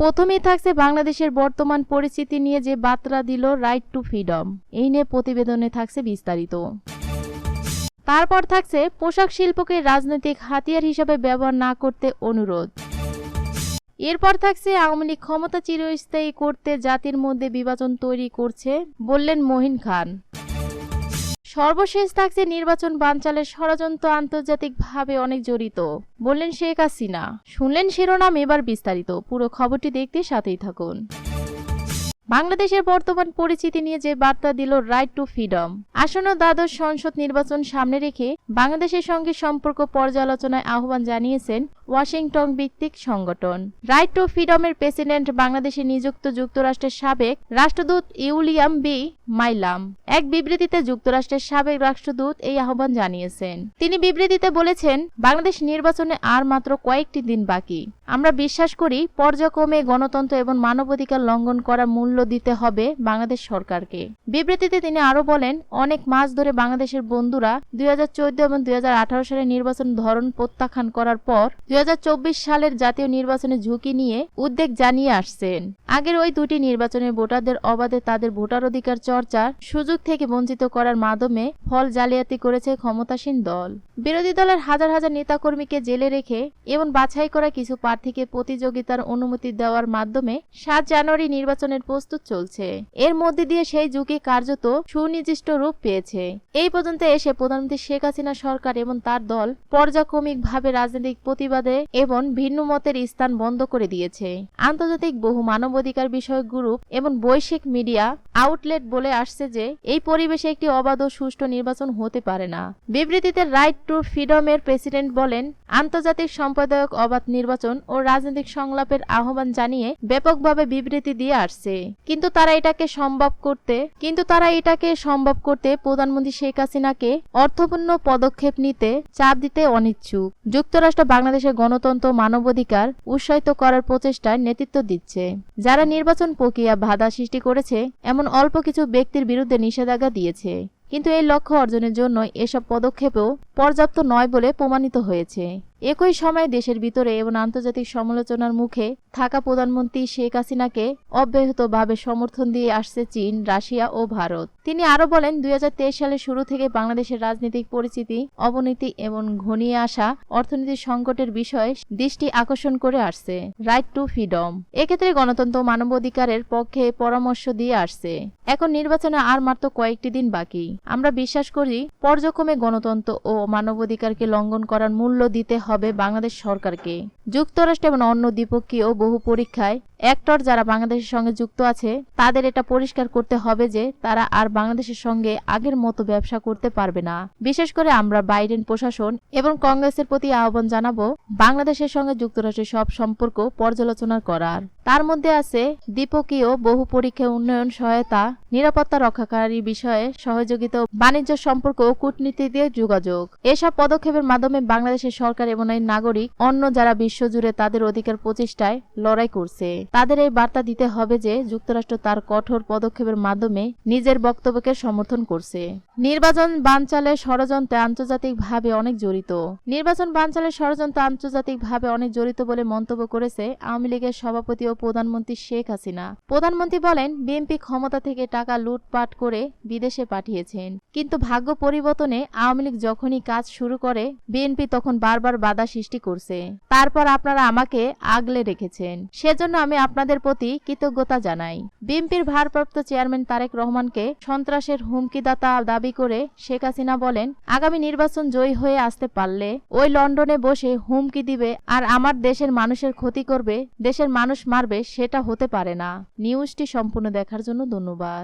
প্রথমেই থাকছে বাংলাদেশের বর্তমান পরিস্থিতি নিয়ে যে বার্তা দিল রাইট টু ফ্রিডম এই নিয়ে প্রতিবেদনে থাকছে বিস্তারিত। তারপর থাকছে পোশাক শিল্পকে রাজনৈতিক হাতিয়ার হিসেবে ব্যবহার না করতে অনুরোধ। এরপর থাকছে আওয়ামী লীগ ক্ষমতা চিরস্থায়ী করতে জাতির মধ্যে বিভাজন তৈরি করছে, বললেন মহিন খান। সর্বশেষ থাকছে নির্বাচন বানচালের ষড়যন্ত্র আন্তর্জাতিকভাবে অনেক জড়িত। বললেন শেখ হাসিনা। শুনলেন শিরোনাম, এবার বিস্তারিত। পুরো খবরটি দেখতে সাথেই থাকুন। বাংলাদেশের বর্তমান পরিস্থিতি নিয়ে যে বার্তা দিল রাইট টু ফ্রিডম আসন্ন দ্বাদশ সংসদ নির্বাচন সামনে রেখে বাংলাদেশের সঙ্গে সম্পর্ক পর্যালোচনায় আহ্বান জানিয়েছেন ওয়াশিংটন ভিত্তিক সংগঠন। রাইট টু ফ্রিডমের প্রেসিডেন্ট বাংলাদেশে নিযুক্ত যুক্তরাষ্ট্রের সাবেক রাষ্ট্রদূত ইউলিয়াম বি. মাইলাম। এক বিবৃতিতে যুক্তরাষ্ট্রের সাবেক রাষ্ট্রদূত এই আহ্বান জানিয়েছেন। তিনি বিবৃতিতে বলেছেন, বাংলাদেশ নির্বাচনে আর মাত্র কয়েকটি দিন বাকি। আমরা বিশ্বাস করি, পর্যায়ক্রমে গণতন্ত্র এবং মানবাধিকার লঙ্ঘন করা মূল্য দিতে হবে বাংলাদেশ সরকারকে। বিবৃতিতে তিনি আরও বলেন, অনেক মাস ধরে বাংলাদেশের বন্ধুরা দুই হাজার চোদ্দ এবং দুই সালের নির্বাচন ধরন প্রত্যাখ্যান করার পর দুই সালের জাতীয় নির্বাচনে ঝুঁকি নিয়ে উদ্বেগ জানিয়ে আসছেন। আগের ওই দুটি নির্বাচনে ভোটারদের অবাধে তাদের ভোটার অধিকার চর্চার সুযোগ থেকে বঞ্চিত করার মাধ্যমে ফল জালিয়াতি করেছে ক্ষমতাসীন দল। বিরোধী দলের হাজার হাজার নেতাকর্মীকে জেলে রেখে এবং বাছাই করা কিছু প্রার্থীকে প্রতিযোগিতার অনুমতি দেওয়ার মাধ্যমে সাত জানুয়ারি নির্বাচনের প্রস্তুত চলছে। এর মধ্যে দিয়ে সেই ঝুঁকি কার্যত সুনির্দিষ্ট রূপ পেয়েছে। এই পর্যন্ত এসে প্রধানমন্ত্রী শেখ হাসিনা সরকার এবং তার দল পর্যাক্রমিকভাবে রাজনৈতিক প্রতিবাদে এবং ভিন্ন মতের স্থান বন্ধ করে দিয়েছে। আন্তর্জাতিক বহু মানবাধিকার বিষয়ক গ্রুপ এবং বৈশ্বিক মিডিয়া আউটলেট বলে আসছে যে, এই পরিবেশে একটি অবাধ ও সুষ্ঠু নির্বাচন হতে পারে না। বিবৃতিতে রাইট টু ফ্রিডমের প্রেসিডেন্ট বলেন, আন্তর্জাতিক সম্পাদক অবাধ নির্বাচন ও রাজনৈতিক সংলাপের আহ্বান জানিয়ে ব্যাপকভাবে বিবৃতি দিয়ে আসছে। কিন্তু তারা এটাকে সম্ভব করতে, কিন্তু তারা এটাকে সম্ভব করতে প্রধানমন্ত্রী শেখ হাসিনাকে অর্থপূর্ণ পদক্ষেপ নিতে চাপ দিতে অনিচ্ছুক। যুক্তরাষ্ট্র বাংলাদেশের গণতন্ত্র মানবাধিকার উৎসাহিত করার প্রচেষ্টায় নেতৃত্ব দিচ্ছে। যারা নির্বাচন প্রক্রিয়া বাধা সৃষ্টি করেছে, এমন অল্প কিছু ব্যক্তির বিরুদ্ধে নিষেধাজ্ঞা দিয়েছে। কিন্তু এই লক্ষ্য অর্জনের জন্য এসব পদক্ষেপও পর্যাপ্ত নয় বলে প্রমাণিত হয়েছে। একই সময়ে দেশের ভিতরে এবং আন্তর্জাতিক সমালোচনার মুখে থাকা প্রধানমন্ত্রী শেখ হাসিনাকে অব্যাহতভাবে সমর্থন দিয়ে আসছে চীন, রাশিয়া ও ভারত। তিনি আরও বলেন, দুই সালের শুরু থেকে বাংলাদেশের রাজনৈতিক পরিস্থিতি, অবনতি এবং ঘনিয়ে আসা অর্থনৈতিক সংকটের বিষয়ে দৃষ্টি আকর্ষণ করে আসছে। রাইট টু ফ্রিডম এক্ষেত্রে গণতন্ত্র মানবাধিকারের পক্ষে পরামর্শ দিয়ে আসছে। এখন নির্বাচনে আর মাত্র কয়েকটি দিন বাকি। আমরা বিশ্বাস করি পর্যক্রমে গণতন্ত্র ও মানবাধিকারকে লঙ্ঘন করার মূল্য দিতে হবে বাংলাদেশ সরকারকে। যুক্তরাষ্ট্র এবং অন্য দ্বিপক্ষীয় বহু পরীক্ষায় অ্যাক্টর যারা বাংলাদেশের সঙ্গে যুক্ত আছে, তাদের এটা পরিষ্কার করতে হবে যে, তারা আর বাংলাদেশের সঙ্গে আগের মতো ব্যবসা করতে পারবে না। বিশেষ করে আমরা বাইডেন প্রশাসন এবং কংগ্রেসের প্রতি আহ্বান জানাব, বাংলাদেশের সঙ্গে যুক্তরাষ্ট্রের সব সম্পর্ক পর্যালোচনা করার। তার মধ্যে আছে দ্বিপক্ষীয় বহু পরীক্ষা, উন্নয়ন, সহায়তা, নিরাপত্তা রক্ষাকারী বিষয়ে সহযোগিতা বাণিজ্য সম্পর্ক ও কূটনীতি দিয়ে যোগাযোগ। এসব পদক্ষেপের মাধ্যমে বাংলাদেশের সরকার এবং এই নাগরিক, অন্য যারা বিশ্বজুড়ে তাদের অধিকার প্রচেষ্টায় লড়াই করছে। তাদের এই বার্তা দিতে হবে যে, যুক্তরাষ্ট্র তার কঠোর পদক্ষেপের মাধ্যমে নিজের বক্তব্যকে সমর্থন করছে। নির্বাচন বানচালের ষড়যন্ত্রে আন্তর্জাতিকভাবে অনেক জড়িত। নির্বাচন বানচালের ষড়যন্ত্র আন্তর্জাতিকভাবে অনেক জড়িত বলে মন্তব্য করেছে আওয়ামী লীগের সভাপতি ও প্রধানমন্ত্রী শেখ হাসিনা। প্রধানমন্ত্রী বলেন, বিএনপি ক্ষমতা থেকে টাকা লুটপাট করে বিদেশে পাঠিয়েছেন। কিন্তু ভাগ্য পরিবর্তনে আওয়ামী লীগ যখনই কাজ শুরু করে, বিএনপি তখন বারবার বাধা সৃষ্টি করছে। তারপর আপনারা আমাকে আগলে রেখেছেন। সেজন্য আমি আপনাদের প্রতি কৃতজ্ঞতা জানাই। বিএনপির ভারপ্রাপ্ত চেয়ারম্যান তারেক রহমানকে সন্ত্রাসের হুমকিদাতা দাবি করে শেখ হাসিনা বলেন, আগামী নির্বাচন জয়ী হয়ে আসতে পারলে ওই লন্ডনে বসে হুমকি দিবে আর আমার দেশের মানুষের ক্ষতি করবে, দেশের মানুষ মারবে সেটা হতে পারে না। নিউজটি সম্পূর্ণ দেখার জন্য ধন্যবাদ।